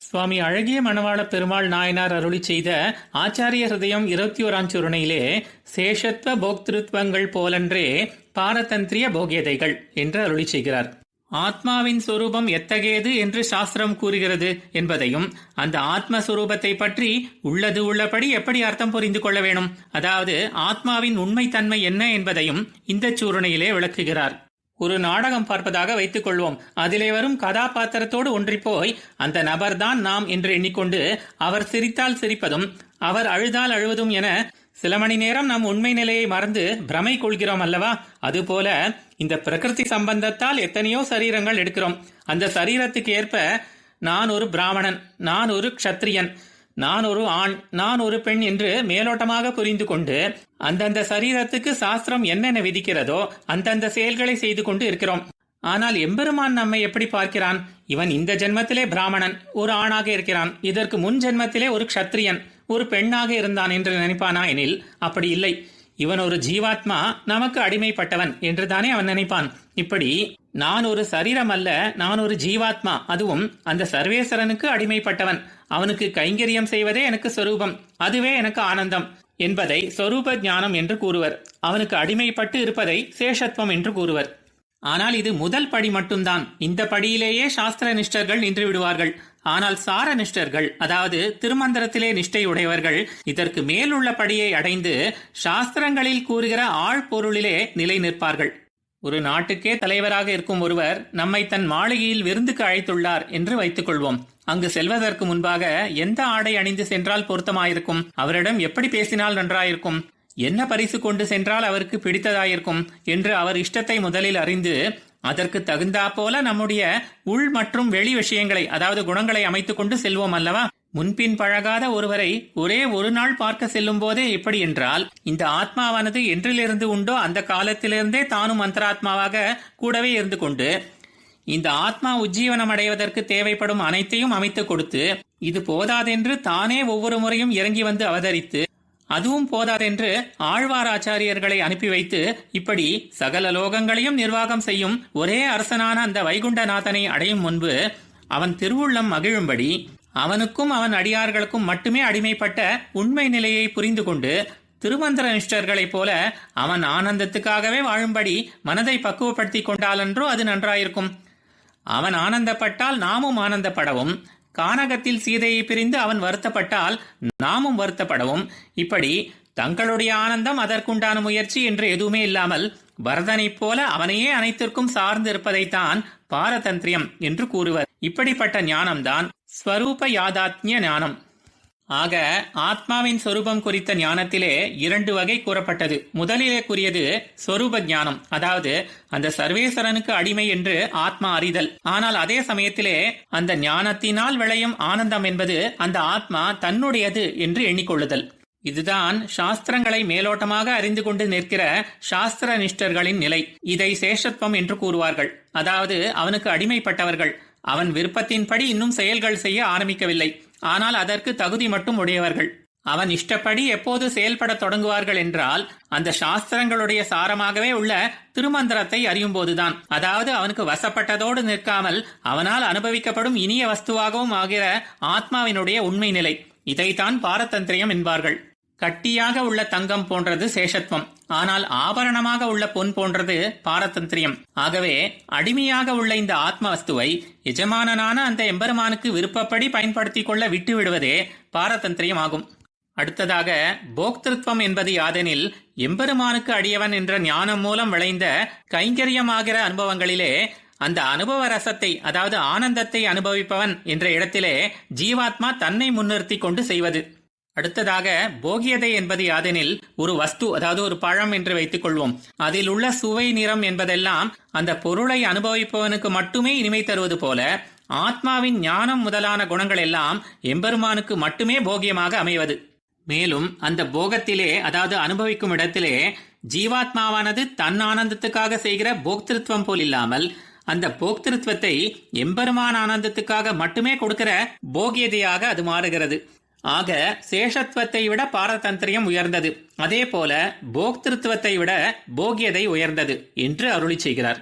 சுவாமி அழகிய மணவாள பெருமாள் நாயனார் அருளி செய்த ஆச்சாரிய ஹிருதயம் இருபத்தி ஓராம் சுருணையிலே சேஷத்துவ போக்திருத்வங்கள் போலன்றே பாரதந்திரிய போகியதைகள் என்று அருளி செய்கிறார். ஆத்மாவின் சுரூபம் எத்தகையது என்று சாஸ்திரம் கூறுகிறது என்பதையும் அந்த ஆத்மஸ்வரூபத்தை பற்றி உள்ளது உள்ளபடி எப்படி அர்த்தம் புரிந்து கொள்ள வேணும்? அதாவது ஆத்மாவின் உண்மைத்தன்மை என்ன என்பதையும் இந்த சூரணையிலே விளக்குகிறார். ஒரு நாடகம் பார்ப்பதாக வைத்துக் கொள்வோம் அதிலே வரும் கதாபாத்திரத்தோடு ஒன்றிப்போய் அந்த நபர்தான் நாம் என்று எண்ணிக்கொண்டு அவர் சிரித்தால் சிரிப்பதும் அவர் அழுதால் அழுவதும் என சில மணி நேரம் நம் உண்மை நிலையை மறந்து பிரமை கொள்கிறோம் அல்லவா? அதுபோல இந்த பிரகிருதி சம்பந்தத்தால் எத்தனையோ சரீரங்கள் எடுக்கிறோம். அந்த சரீரத்துக்கு ஏற்ப நான் ஒரு பிராமணன் நான் ஒரு க்ஷத்ரியன். நான் ஒரு ஆண் நான் ஒரு பெண் என்று மேலோட்டமாக புரிந்து கொண்டு அந்தந்த சரீரத்துக்கு சாஸ்திரம் என்னென்ன விதிக்கிறதோ அந்தந்த செயல்களை செய்து கொண்டு இருக்கிறோம். ஆனால் எம்பெருமான் நம்மை எப்படி பார்க்கிறான்? இவன் இந்த ஜென்மத்திலே பிராமணன் ஒரு ஆணாக இருக்கிறான். இதற்கு முன் ஜென்மத்திலே ஒரு க்ஷத்ரியன் ஒரு பெண்ணாக இருந்தான் என்று நினைப்பானா எனில் அப்படி இல்லை. இவன் ஒரு ஜீவாத்மா நமக்கு அடிமைப்பட்டவன் என்று தானே அவன் நினைப்பான். இப்படி நான் ஒரு சரீரம் அல்ல நான் ஒரு ஜீவாத்மா அதுவும் அந்த சர்வேஸ்வரனுக்கு அடிமைப்பட்டவன். அவனுக்கு கைங்கரியம் செய்வதே எனக்கு சொரூபம் அதுவே எனக்கு ஆனந்தம் என்பதை சொரூப ஞானம் என்று கூறுவர். அவனுக்கு அடிமைப்பட்டு இருப்பதை சேஷத்துவம் என்று கூறுவர். ஆனால் இது முதல் படி மட்டும்தான். இந்த படியிலேயே சாஸ்திர நிஷ்டர்கள் நின்று விடுவார்கள். ஆனால் சார நிஷ்டர்கள் அதாவது திருமந்திரத்திலே நிஷ்டை உடையவர்கள் இதற்கு மேலுள்ள படியை அடைந்து சாஸ்திரங்களில் கூறுகிற ஆழ்பொருளிலே நிலை நிற்பார்கள். ஒரு நாட்டுக்கே தலைவராக இருக்கும் ஒருவர் நம்மை தன் மாளிகையில் விருந்துக்கு அழைத்துள்ளார் என்று வைத்துக் கொள்வோம் அங்கு செல்வதற்கு முன்பாக எந்த ஆடை அணிந்து சென்றால் பொருத்தமாயிருக்கும்? அவரிடம் எப்படி பேசினால் நன்றாயிருக்கும்? என்ன பரிசு கொண்டு சென்றால் அவருக்கு பிடித்ததாயிருக்கும்? என்று அவர் இஷ்டத்தை முதலில் அறிந்து அதற்கு தகுந்தா போல நம்முடைய உள் மற்றும் வெளி விஷயங்களை அதாவது குணங்களை அமைத்துக் கொண்டு செல்வோம் அல்லவா? முன்பின் பழகாத ஒருவரை ஒரே ஒரு நாள் பார்க்க செல்லும் போதே எப்படி என்றால் இந்த ஆத்மாவானது என்றிலிருந்து உண்டோ அந்த காலத்திலிருந்தே தானும் அந்தராத்மாவாக கூடவே இருந்து கொண்டு இந்த ஆத்மா உஜ்ஜீவனம் அடைவதற்கு தேவைப்படும் அனைத்தையும் அமைத்துக் கொடுத்து இது போதாதென்று தானே ஒவ்வொரு முறையும் இறங்கி வந்து அவதரித்து அதுவும் போதாதென்று ஆழ்வாராச்சாரியர்களை அனுப்பி வைத்து இப்படி சகல லோகங்களையும் நிர்வாகம் செய்யும் ஒரே அரசனான அந்த வைகுண்டநாதனை அடையும் முன்பு அவன் திருவுள்ளம் மகிழும்படி அவனுக்கும் அவன் அடியார்களுக்கும் மட்டுமே அடிமைப்பட்ட உண்மை நிலையை புரிந்து கொண்டு திருமந்திர நிஷ்டர்களைப் போல அவன் ஆனந்தத்துக்காகவே வாழும்படி மனதை பக்குவப்படுத்திக் கொண்டாலன்றோ அது நன்றாயிருக்கும். அவன் ஆனந்தப்பட்டால் நாமும் ஆனந்தப்படவும். கானகத்தில் சீதையை பிரிந்து அவன் வருத்தப்பட்டால் நாமும் வருத்தப்படவும். இப்படி தங்களுடைய ஆனந்தம் அதற்குண்டான முயற்சி என்று எதுவுமே இல்லாமல் பரதனைப் போல அவனையே அனைத்திற்கும் சார்ந்து இருப்பதைத்தான் பாரதந்திரியம் என்று கூறுவர். இப்படிப்பட்ட ஞானம்தான் ஸ்வரூப யாதாத்மிய ஞானம். ஆக ஆத்மாவின் சொரூபம் குறித்த ஞானத்திலே இரண்டு வகை கூறப்பட்டது. முதலிலே கூறியது சொரூப ஞானம். அதாவது அந்த சர்வேஸ்வரனுக்கு அடிமை என்று ஆத்மா அறிதல். ஆனால் அதே சமயத்திலே அந்த ஞானத்தினால் விளையும் ஆனந்தம் என்பது அந்த ஆத்மா தன்னுடையது என்று எண்ணிக்கொள்ளுதல். இதுதான் சாஸ்திரங்களை மேலோட்டமாக அறிந்து கொண்டு நிற்கிற சாஸ்திர நிஷ்டர்களின் நிலை. இதை சேஷத்வம் என்று கூறுவார்கள். அதாவது அவனுக்கு அடிமைப்பட்டவர்கள். அவன் விருப்பத்தின்படி இன்னும் செயல்கள் செய்ய ஆரம்பிக்கவில்லை. ஆனால் அதற்கு தகுதி மட்டும் உடையவர்கள். அவன் இஷ்டப்படி எப்போது செயல்பட தொடங்குவார்கள் என்றால் அந்த சாஸ்திரங்களுடைய சாரமாகவே உள்ள திருமந்திரத்தை அறியும் போதுதான் அதாவது அவனுக்கு வசப்பட்டதோடு நிற்காமல் அவனால் அனுபவிக்கப்படும் இனிய வஸ்துவாகவும் ஆகிற ஆத்மாவினுடைய உண்மை நிலை. இதைத்தான் பாரதந்திரியம் என்பார்கள். கட்டியாக உள்ள தங்கம் போன்றது சேஷத்துவம் ஆனால் ஆபரணமாக உள்ள பொன் போன்றது பாரதந்திரியம். ஆகவே அடிமையாக உள்ள இந்த ஆத்ம வஸ்துவை எஜமானனான அந்த எம்பெருமானுக்கு விருப்பப்படி பயன்படுத்திக் கொள்ள விட்டு விடுவதே பாரதந்திரியம் ஆகும் அடுத்ததாக போக்திருத்வம் என்பது யாதெனில் எம்பெருமானுக்கு அடியவன் என்ற ஞானம் மூலம் விளைந்த கைங்கரியமாகிற அனுபவங்களிலே அந்த அனுபவ ரசத்தை அதாவது ஆனந்தத்தை அனுபவிப்பவன் என்ற இடத்திலே ஜீவாத்மா தன்னை முன்னிறுத்தி கொண்டு செய்வது. அடுத்ததாக போகியதை என்பது யாதெனில் ஒரு வஸ்து அதாவது ஒரு பழம் என்று வைத்துக் கொள்வோம் அதில் உள்ள சுவை நிறம் என்பதெல்லாம் அந்த பொருளை அனுபவிப்பவனுக்கு மட்டுமே இனிமை தருவது போல ஆத்மாவின் ஞானம் முதலான குணங்கள் எல்லாம் எம்பெருமானுக்கு மட்டுமே போகியமாக அமைவது. மேலும் அந்த போகத்திலே அதாவது அனுபவிக்கும் இடத்திலே ஜீவாத்மாவானது தன் ஆனந்தத்துக்காக செய்கிற போக்திருத்துவம் போல் இல்லாமல் அந்த போக்திருத்துவத்தை எம்பெருமான் ஆனந்தத்துக்காக மட்டுமே கொடுக்கிற போகியதையாக அது மாறுகிறது. ஆக சேஷத்துவத்தை விட பாரதந்திரியம் உயர்ந்தது. அதே போல போக்திருத்துவத்தை விட போகியதை உயர்ந்தது என்று அருளி செய்கிறார்.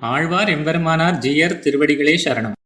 ஆழ்வார் எம்பெருமானார் ஜியர் திருவடிகளே சரணம்.